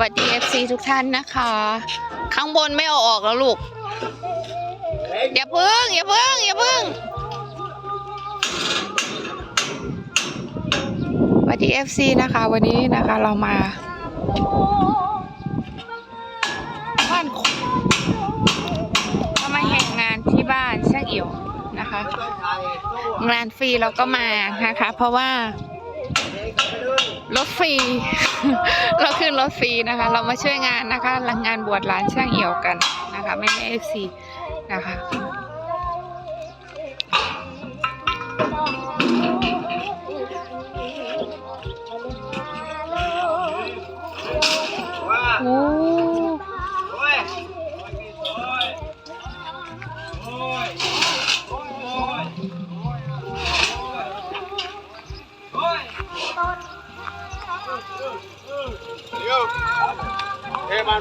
วัสดี FC ทุกท่านนะคะ ข้างบนไม่เอาออกแล้วลูกอย่าพึ่งอย่าพึ่งอย่าพึ่งสวัสดี FC นะคะ วันนี้นะคะเรามาบ้านคนเรามาแห่งงานที่บ้านช่างเอี่ยวนะคะ งานฟรีเราก็มานะคะ เพราะว่า รถฟรี เราขึ้นรถฟรีนะคะ เรามาช่วยงานนะคะหลังงานบวชหลานช่างเอี่ยวกันนะคะแม่แม่เอฟซีนะคะ หา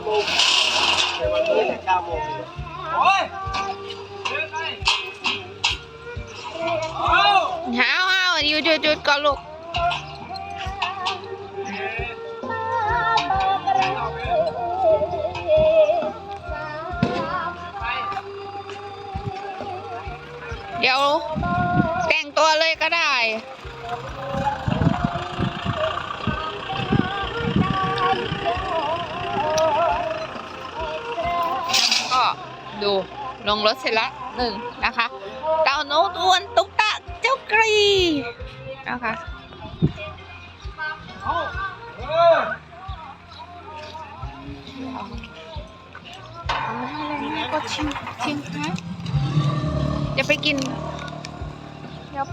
วหาวหยุดหยุดหยุดก่อนลูกเดี๋ยวแต่งตัวเลยก็ได้ ดูลงรถเสร็จละหนึ่งนะคะเต่าโนตอ้วนตุ๊กตาเจ้ากรีนะคะเอาอะไรเนี่ยก็ชิมชิมฮะจะไปกิน เดี๋ยว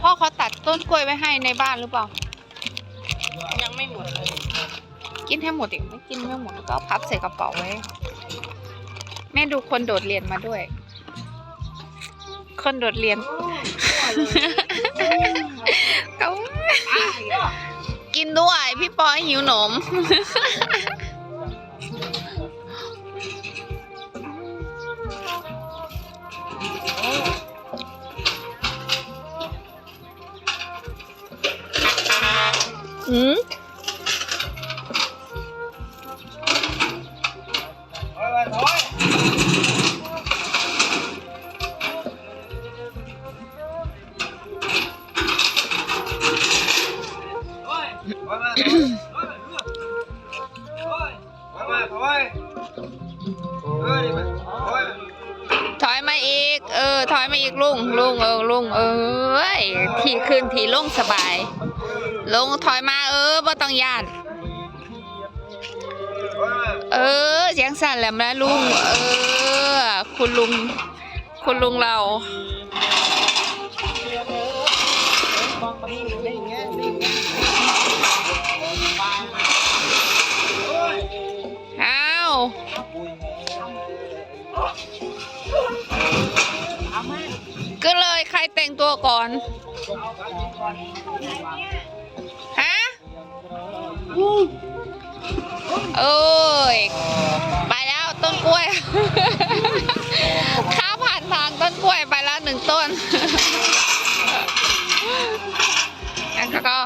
พ่อเขาตัดต้นกล้วยไว้ให้ในบ้านหรือเปล่า ยังไม่หมดเลย กินให้หมดอีกไม่กินไม่หมดก็เอาพับใส่กระเป๋าไว้ แม่ดูคนโดดเรียนมาด้วย คนโดดเรียนเขากินด้วย พี่ปอยหิวหนม อืม ถอยมาอีก เออ ถอยมาอีกลุงลุงเออลุงเอ้ยทีขึ้นทีลงสบาย ลงถอยมาเออบ่ต้องยานเออ เสียงสั่นแหลมนะลุง เออ คุณลุง คุณลุงเรา แต่งตัวก่อน ฮะเอ้ย ไปแล้วต้นกล้วย ข้าวผ่านทางต้นกล้วยไปแล้วหนึ่งต้น แล้วก็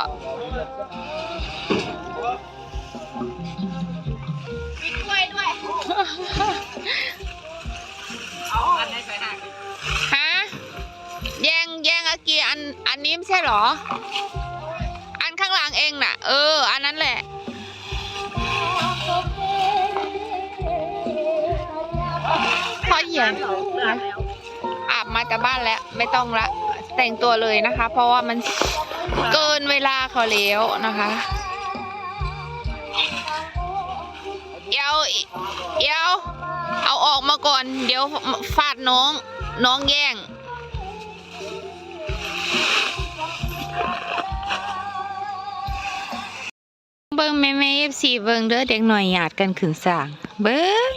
นี้ไม่ใช่เหรอ อันข้างหลังเองน่ะ เออ อันนั้นแหละ พอเหยียนแล้วอาบมาจากบ้านแล้ว ไม่ต้องละ แต่งตัวเลยนะคะ เพราะว่ามันเกินเวลาเขาแล้วนะคะเดี๋ยวเดี๋ยวเอาออกมาก่อน เดี๋ยวฟาดน้อง น้องแย่ง เบิ้งแม่แม่เอฟซีเบิ้งเด้อเด็กหน่อยหยาดกันขึ้นสาง เบิ้ง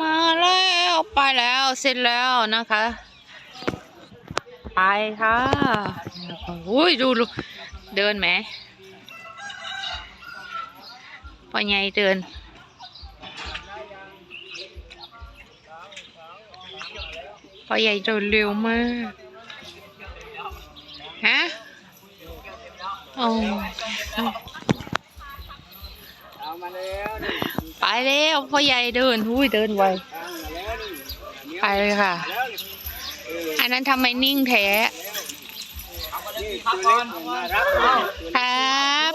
มาแล้วไปแล้วเสร็จแล้วนะคะ ไปค่ะอุ้ยดูลูกเดินไหม พ่อใหญ่เตือนพ่อใหญ่เดินเร็วมาก ฮะ โอ้ไปแล้วพ่อใหญ่เดินอุ้ยเดินไว ไปเลยค่ะ อันนั้นทำไมนิ่งแท้ นี่ตัวเล็กน่ารักเลยครับ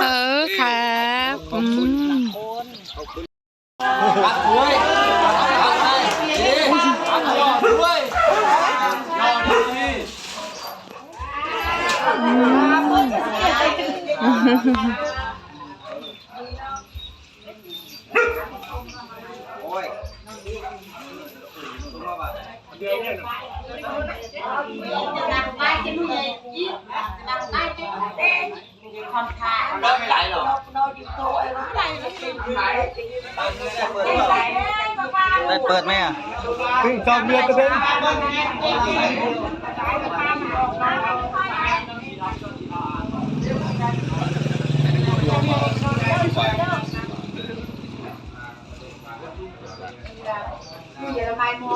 เออครับอืมคนขอบคุณปักด้ ได้ไม่ไหลหรอได้เปิดไหมอะขึ้นกองเรือก็เป็นย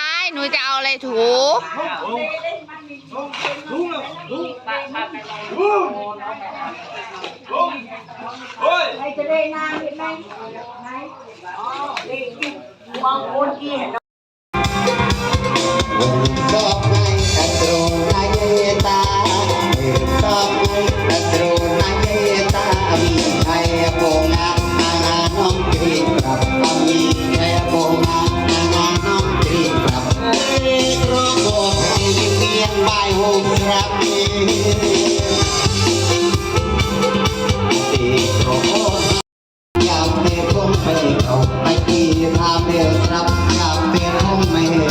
หนูจะเอาอะไรถูเฮ้ยชอบไงกระโ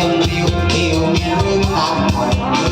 ต้องอยู่ด้วย